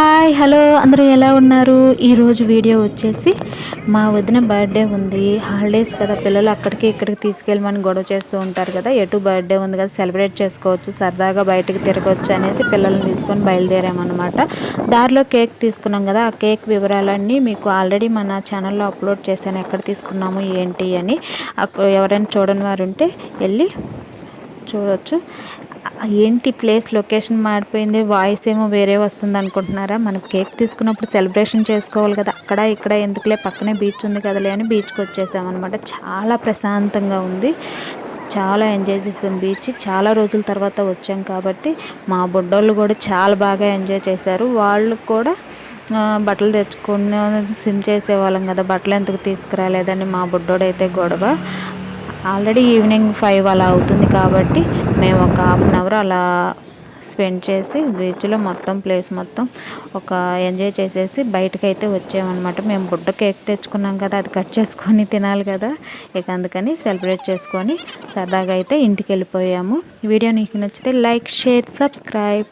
Hi hello అందరూ ఎలా ఉన్నారు? ఈరోజు వీడియో వచ్చేసి మా వదిన బర్త్డే ఉంది. హాలిడేస్ కదా పిల్లలు అక్కడికి ఇక్కడికి తీసుకెళ్ళమని గొడవ చేస్తూ ఉంటారు కదా. ఎటు బర్త్డే ఉంది కదా సెలబ్రేట్ చేసుకోవచ్చు సరదాగా బయటకు తిరగవచ్చు అనేసి పిల్లల్ని తీసుకొని బయలుదేరామన్నమాట. దారిలో కేక్ తీసుకున్నాం కదా ఆ కేక్ వివరాలన్నీ మీకు ఆల్రెడీ మన ఛానల్లో అప్లోడ్ చేశాను. ఎక్కడ తీసుకున్నాము ఏంటి అని. అక్కడ ఎవరైనా చూడని వారు ఉంటే వెళ్ళి చూడవచ్చు ఏంటి ప్లేస్ లొకేషన్ మారిపోయింది? వాయిస్ ఏమో వేరే వస్తుంది అనుకుంటున్నారా? మనం కేక్ తీసుకున్నప్పుడు సెలబ్రేషన్ చేసుకోవాలి కదా. అక్కడ ఇక్కడ ఎందుకులే? పక్కనే బీచ్ ఉంది కదలే అని బీచ్కి వచ్చేసామన్నమాట. చాలా ప్రశాంతంగా ఉంది. చాలా ఎంజాయ్ చేసాం బీచ్. చాలా రోజుల తర్వాత వచ్చాం కాబట్టి మా బుడ్డోళ్ళు కూడా చాలా బాగా ఎంజాయ్ చేశారు. వాళ్ళు కూడా బట్టలు తెచ్చుకుని సిమ్ చేసేవాళ్ళం కదా. బట్టలు ఎందుకు తీసుకురాలేదని మా బుడ్డోడైతే గొడవ. ఆల్రెడీ ఈవినింగ్ ఫైవ్ అలా అవుతుంది కాబట్టి మేము ఒక హాఫ్ అన్ అవర్ అలా స్పెండ్ చేసి బీచ్లో మొత్తం ప్లేస్ మొత్తం ఒక ఎంజాయ్ చేసేసి బయటకు అయితే వచ్చామన్నమాట. మేము బుడ్డ కేక్ తెచ్చుకున్నాం కదా అది కట్ చేసుకొని తినాలి కదా. ఇక అందుకని సెలబ్రేట్ చేసుకొని సరదాగా అయితే ఇంటికి వెళ్ళిపోయాము వీడియో నీకు నచ్చితే లైక్ షేర్ సబ్స్క్రైబ్.